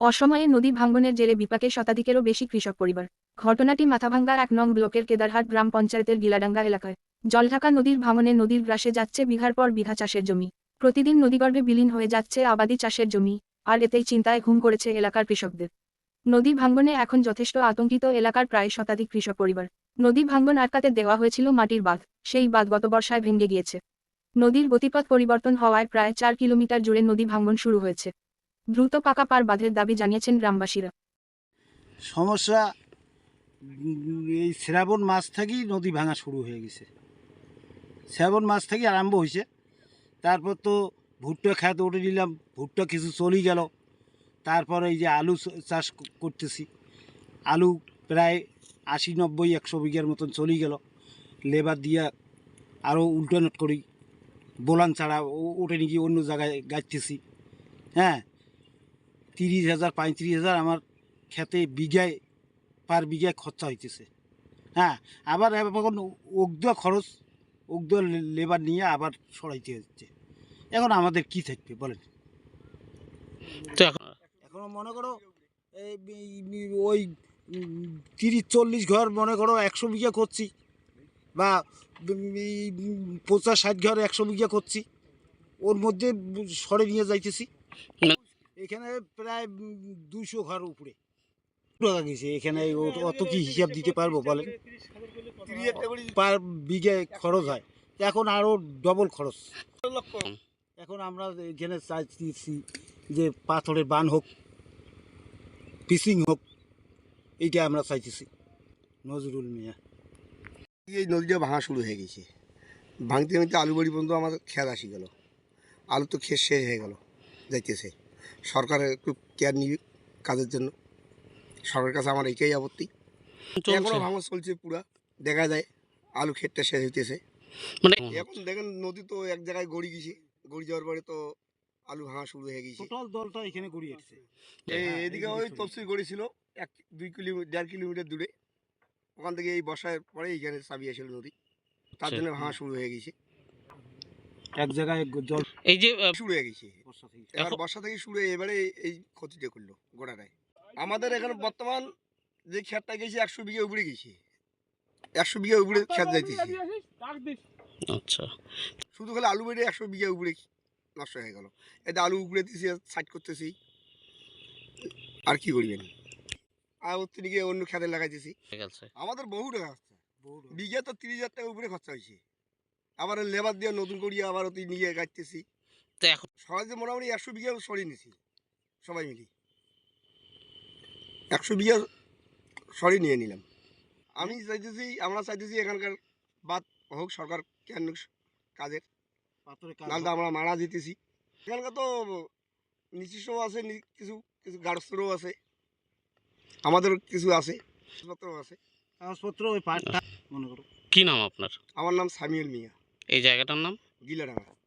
অসময়ে নদী ভাঙ্গনের জেরে বিপাকে শতাধিকেরও বেশি কৃষক পরিবার। ঘটনাটি মাথাভাঙ্গা এক নং ব্লকের কেদারহাট গ্রাম পঞ্চায়েতের গিলাডাঙ্গা এলাকায়। জলঢাকা নদীর ভাঙনে নদীর গ্রাসে যাচ্ছে বিঘার পর বিঘা চাষের জমি। প্রতিদিন নদীগর্ভে বিলীন হয়ে যাচ্ছে আবাদি চাষের জমি, আর এতেই চিন্তায় ঘুম করেছে এলাকার কৃষকদের। নদী ভাঙ্গনে এখন যথেষ্ট আতঙ্কিত এলাকার প্রায় শতাধিক কৃষক পরিবার। নদী ভাঙ্গন আটকাতে দেওয়া হয়েছিল মাটির বাঁধ, সেই বাঁধ গত বর্ষায় ভেঙে গিয়েছে। নদীর গতিপথ পরিবর্তন হওয়ায় প্রায় চার কিলোমিটার জুড়ে নদী ভাঙ্গন শুরু হয়েছে। দ্রুত পাকা পার বাঁধের দাবি জানিয়েছেন গ্রামবাসীরা। সমস্যা, এই শ্রাবণ মাস থেকেই নদী ভাঙা শুরু হয়ে গেছে। শ্রাবণ মাস থেকে আরম্ভ হয়েছে। তারপর তো ভুট্টা খেত উঠে নিলাম, ভুট্টা কিছু চলেই গেল। তারপর এই যে আলু চাষ করতেছি। আলু প্রায় আশি, নব্বই, একশো বিঘার মতন চলেই গেল। লেবার দিয়ে আরও উল্টানোট করি। বোলান ছাড়া ও- ওঠে নাকি অন্য জায়গায় গাইতেছি। হ্যাঁ তিরিশ হাজার পঁয়ত্রিশ হাজার আমার খেতে বিঘায় পার বিঘায় খরচা হইতেছে। হ্যাঁ আবার এখন উগ্ধ খরচ উগ্ধ লেবার নিয়ে আবার সরাইতে হচ্ছে। এখন আমাদের কি থাকবে বলেন? তো এখন এখন মনে করো ওই তিরিশ চল্লিশ ঘর মনে করো একশো বিঘা করছি বা পঞ্চাশ ষাট ঘর একশো বিঘা করছি ওর মধ্যে সরে নিয়ে যাইতেছি। এখানে প্রায় দুশো ঘর উপরে টাকা গেছে এখানে ও- অত কি হিসাব দিতে পারব বলেন? পার বিঘে খরচ হয়। এখন আরও ডবল খরচ। এখন আমরা এখানে চাইছি যে পাথরের বান হোক পিসিং হোক এইটা আমরা চাইতেছি। নজরুল মিয়া। এই নদীটা ভাঙা শুরু হয়ে গেছে। ভাঙতে ভাঙতে আলু বাড়ি পর্যন্ত আমার খেয়াল আসি গেল। আলু তো খেয়ে শেষ হয়ে গেল যাইতেছে। সরকার একটু কেয়ার নিবে কাজের জন্য। সরকারের কাছে আমার এইটাই আপত্তি। চলছে। এখনও ভাঙা চলছে পুরা। দেখা যায় আলু ক্ষেতটা শেষ হইতেছে। মানে এখন দেখেন নদী তো এক জায়গায় গড়ি গেছে। গড়ি যাওয়ার পরে তো আলু ভাঙা শুরু হয়ে গেছে। টোটাল দলটা এখানে গড়িয়ে আসছে এই এদিকে ওই তফসিল গড়ি ছিল এক দুই কিলোমিটার দেড় কিলোমিটার দূরে। ওখান থেকে এই বর্ষার পরে এইখানে চাবি আসছিল নদী। তার আচ্ছা। জন্য ভাঙা শুরু হয়ে গেছে। এক জায়গায় জল এই যে শুরু হয়ে গেছে। বর্ষা থেকে। এবার এখন- বর্ষা থেকে শুরু হয়ে এবারে এই ক্ষতিটা করল গোড়াটায়। আমাদের এখানে বর্তমান যে ক্ষেতটা গেছে একশো বিঘা উপরে গেছে। একশো বিঘা উপরে ক্ষেত যাইতেছে। আচ্ছা শুধু খালি আলু বেড়ে একশো বিঘা উপরে নষ্ট হয়ে গেল। এটা আলু উপরে দিয়েছি সাইড করতেছি। আর কি করবেন? আর ওর থেকে অন্য খেতে লাগাইতেছি। আমাদের বহু টাকা বিঘা তো তিরিশ হাজার টাকা উপরে খরচা হয়েছে। আবার লেবার দিয়ে নতুন করিয়ে আবার ওই নিয়ে গাইতেছি। তো এখন সহজে মোটামুটি একশো বিঘা সরিয়ে নিছি সবাই মিলি। একশো বিঘা সরিয়ে নিয়ে নিলাম। আমি চাইতেছি আমরা চাইতেছি এখানকার বাদ হোক সরকার কেন কাজের। নাহলে আমরা মারা দিতেছি এখানকার তো নিচিস্ব আছে নি- কিছু কিছু গাড়স্তরও আছে। আমাদের কিছু আছে আছে। কাগজপত্র ওই পাটটা মনে করো কি নাম আপনার? আমার নাম সামিউল মিয়া। এই জায়গাটার নাম? গিলাডাঙ্গা।